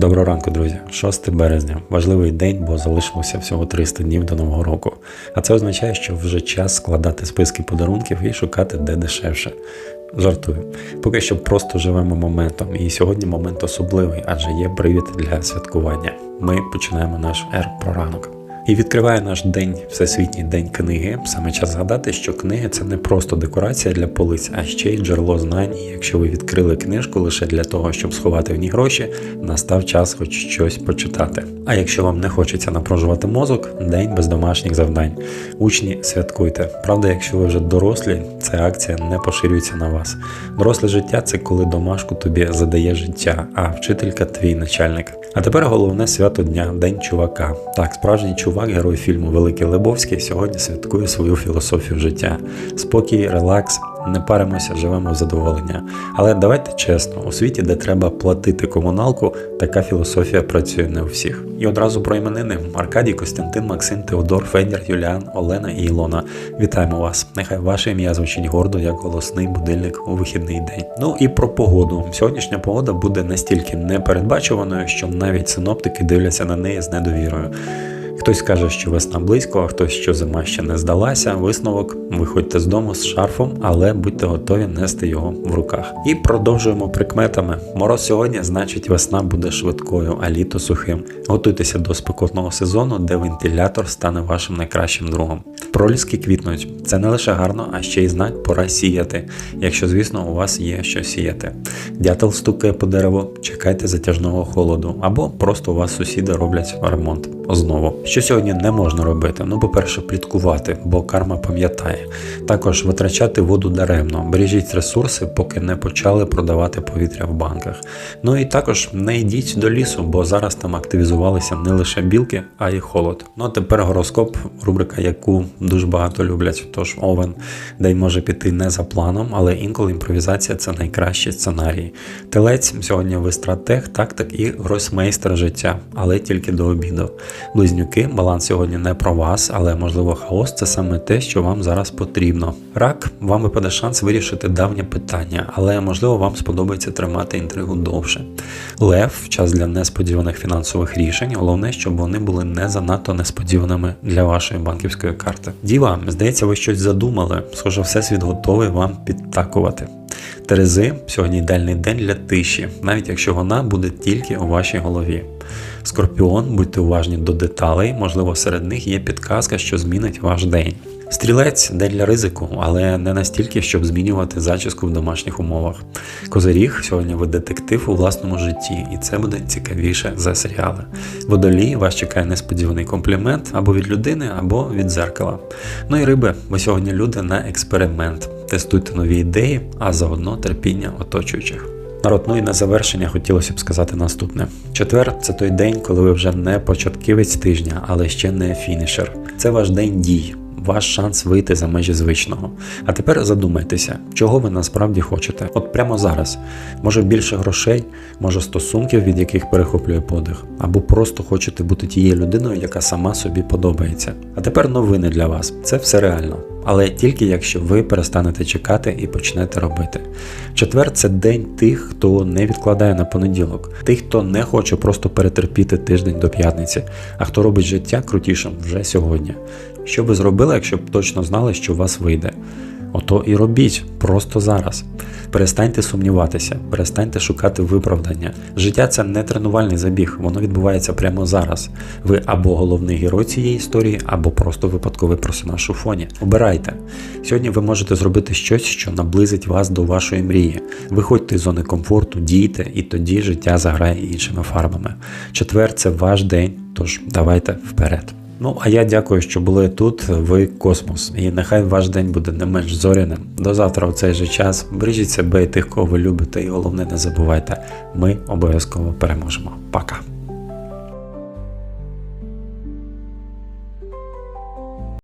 Доброго ранку, друзі. 6 березня. Важливий день, бо залишилося всього 300 днів до Нового року. А це означає, що вже час складати списки подарунків і шукати де дешевше. Жартую. Поки що просто живемо моментом, і сьогодні момент особливий, адже є привід для святкування. Ми починаємо наш ер про ранок. І відкриває наш день, Всесвітній день книги. Саме час згадати, що книги це не просто декорація для полиць, а ще й джерело знань. І якщо ви відкрили книжку лише для того, щоб сховати в ній гроші, настав час хоч щось почитати. А якщо вам не хочеться напружувати мозок, день без домашніх завдань. Учні святкуйте. Правда, якщо ви вже дорослі, ця акція не поширюється на вас. Доросле життя це коли домашку тобі задає життя, а вчителька твій начальник. А тепер головне свято дня День чувака. Так, справжній чувак, герой фільму Великий Лебовський, сьогодні святкує свою філософію життя. Спокій, релакс, не паримося, живемо в задоволення. Але давайте чесно, у світі, де треба платити комуналку, така філософія працює не у всіх. І одразу про іменини Аркадій, Костянтин, Максим, Теодор, Федір, Юліан, Олена і Ілона. Вітаємо вас! Нехай ваше ім'я звучить гордо, як голосний будильник у вихідний день. Ну і про погоду. Сьогоднішня погода буде настільки непередбачуваною, що навіть синоптики дивляться на неї з недовірою. Хтось каже, що весна близько, а хтось, що зима ще не здалася. Висновок, виходьте з дому з шарфом, але будьте готові нести його в руках. І продовжуємо прикметами. Мороз сьогодні, значить, весна буде швидкою, а літо сухим. Готуйтеся до спекотного сезону, де вентилятор стане вашим найкращим другом. Проліски квітнуть. Це не лише гарно, а ще й знак пора сіяти. Якщо, звісно, у вас є що сіяти. Дятел стукає по дереву, чекайте затяжного холоду, або просто у вас сусіди роблять ремонт знову. Що сьогодні не можна робити? Ну, по-перше, пліткувати, бо карма пам'ятає. Також витрачати воду даремно, бережіть ресурси, поки не почали продавати повітря в банках. Ну і також не йдіть до лісу, бо зараз там активізувалися не лише білки, а й холод. Ну а тепер гороскоп, рубрика, яку дуже багато люблять. Тож овен день може піти не за планом, але інколи імпровізація це найкращий сценарій. Телець сьогодні ви стратег, тактик і гросмейстер життя, але тільки до обіду. Близнюки, баланс сьогодні не про вас, але можливо хаос це саме те, що вам зараз потрібно. Рак, вам випаде шанс вирішити давнє питання, але можливо вам сподобається тримати інтригу довше. Лев, час для несподіваних фінансових рішень. Головне, щоб вони були не занадто несподіваними для вашої банківської карти. Діва, здається, ви щось задумали. Схоже, всесвіт готовий вам підтакувати. Терези, сьогодні ідеальний день для тиші, навіть якщо вона буде тільки у вашій голові. Скорпіон, будьте уважні до деталей, можливо, серед них є підказка, що змінить ваш день. Стрілець день для ризику, але не настільки, щоб змінювати зачіску в домашніх умовах. Козиріг сьогодні ви детектив у власному житті, і це буде цікавіше за серіали. Водолій вас чекає несподіваний комплімент або від людини, або від зеркала. Ну і риби, ви сьогодні люди на експеримент. Тестуйте нові ідеї, а заодно терпіння оточуючих. Народ, ну і на завершення хотілося б сказати наступне: четвер це той день, коли ви вже не початківець тижня, але ще не фінішер. Це ваш день дій. Ваш шанс вийти за межі звичного. А тепер задумайтеся, чого ви насправді хочете. От прямо зараз. Може більше грошей, може стосунків, від яких перехоплює подих, або просто хочете бути тією людиною, яка сама собі подобається. А тепер новини для вас. Це все реально. Але тільки якщо ви перестанете чекати і почнете робити. Четвер це день тих, хто не відкладає на понеділок, тих, хто не хоче просто перетерпіти тиждень до п'ятниці, а хто робить життя крутішим вже сьогодні. Що би зробили, якщо б точно знали, що у вас вийде? Ото і робіть просто зараз. Перестаньте сумніватися, перестаньте шукати виправдання. Життя це не тренувальний забіг, воно відбувається прямо зараз. Ви або головний герой цієї історії, або просто випадковий персонаж у фоні. Обирайте. Сьогодні ви можете зробити щось, що наблизить вас до вашої мрії. Виходьте з зони комфорту, дійте, і тоді життя заграє іншими фарбами. Четвер це ваш день, тож давайте вперед. Ну, а я дякую, що були тут, ви космос. І нехай ваш день буде не менш зоряним. До завтра у цей же час. Бережіть себе і тих, кого ви любите, і головне, не забувайте, ми обов'язково переможемо. Пока.